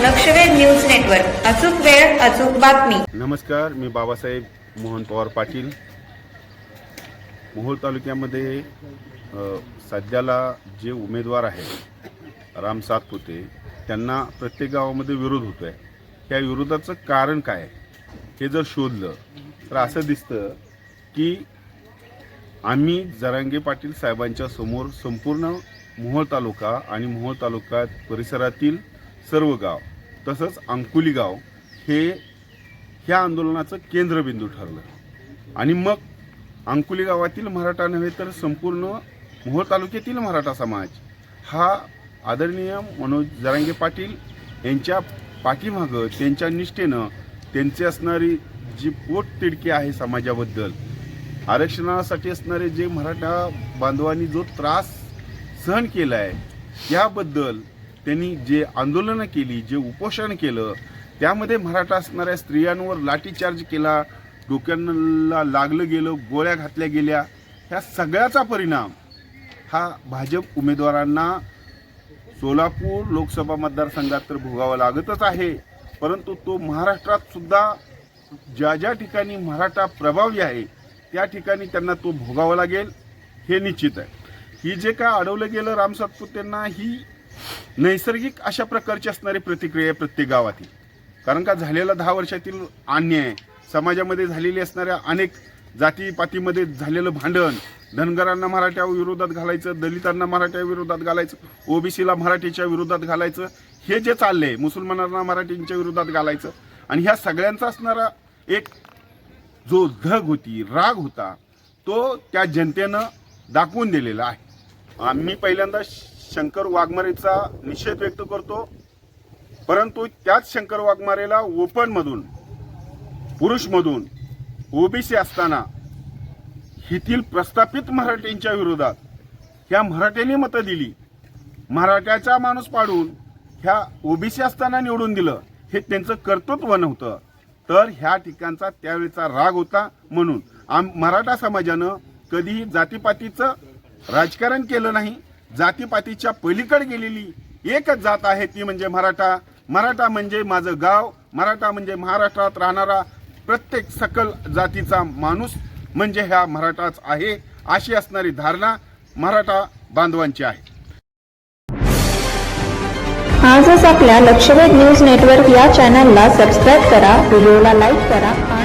News network. अचूक वेळ अचूक बातमी. नमस्कार मी बाबासाहेब मोहन पवार पाटील. मोहोळ तालुक्यामध्ये सध्याला जे उमेदवार आहेत राम सातपुते त्यांना प्रत्येक गावामध्ये विरोध होतो आहे त्या विरोधाचं कारण काय? हे जर शोधलं तर असं दिसतं की आम्ही जरांगे पाटील साहेबांच्या समोर संपूर्ण मोहोळ तालुका आणि मोहोळ तालुक्यात परिसरातील सर्व गाव तसंच अंकुली गाव हे ह्या आंदोलनाचं केंद्रबिंदू ठरलं. आणि मग अंकुली गावातील मराठा नव्हे तर संपूर्ण मोहोळ तालुक्यातील मराठा समाज हा आदरणीय मनोज जरांगे पाटील यांच्या पाठीमागं त्यांच्या निष्ठेनं त्यांची असणारी जी पोटतिडकी आहे समाजाबद्दल आरक्षणासाठी असणारे जे मराठा बांधवांनी जो त्रास सहन केला आहे त्याबद्दल त्यांनी जे आंदोलनं केली जे उपोषण केलं त्यामध्ये मराठा असणाऱ्या स्त्रियांवर लाठीचार्ज केला डोक्यांना लागलं गेलं गोळ्या घातल्या गेल्या ह्या सगळ्याचा परिणाम हा भाजप उमेदवारांना सोलापूर लोकसभा मतदारसंघात तर भोगावा लागतच आहे. परंतु तो महाराष्ट्रात सुद्धा ज्या ज्या ठिकाणी मराठा प्रभावी आहे त्या ठिकाणी त्यांना तो भोगावा लागेल हे निश्चित आहे. ही जे काय अडवलं गेलं राम त्यांना ही नैसर्गिक अशा प्रकारची असणारी प्रतिक्रिया आहे प्रत्येक गावातील. कारण का झालेला दहा वर्षातील अन्याय समाजामध्ये झालेली असणाऱ्या अनेक जातीपातीमध्ये झालेलं भांडण धनगरांना मराठ्या विरोधात घालायचं दलितांना मराठ्या विरोधात घालायचं ओबीसीला मराठीच्या विरोधात घालायचं हे जे चाललंय मुसलमानांना मराठींच्या विरोधात घालायचं आणि ह्या सगळ्यांचा असणारा एक जो धग होती राग होता तो त्या जनतेनं दाखवून दिलेला आहे. आम्ही पहिल्यांदा शंकर वाघमारेचा निषेध व्यक्त करतो. परंतु त्याच शंकर वाघमारेला ओपनमधून पुरुषमधून ओबीसी असताना येथील प्रस्थापित मराठींच्या विरोधात ह्या मराठ्यांनी मतं दिली. मराठ्याचा माणूस पाडून ह्या ओबीसी असताना निवडून दिलं हे त्यांचं कर्तृत्व नव्हतं. तर ह्या ठिकाणचा त्यावेळेचा राग होता म्हणून आम मराठा समाजानं कधीही जातीपातीचं राजकारण केलं नाही. जातीपातीच्या पलीकडे गेलेली एकच जात आहे ती म्हणजे मराठा. मराठा म्हणजे माझं गाव मराठा म्हणजे महाराष्ट्रात राहणारा प्रत्येक सकल जातीचा माणूस म्हणजे ह्या मराठाच आहे अशी असणारी धारणा मराठा बांधवांची आहे. आजच आपल्या लक्षवेध न्यूज नेटवर्क या चॅनलला सबस्क्राईब करा व्हिडिओला लाईक करा करा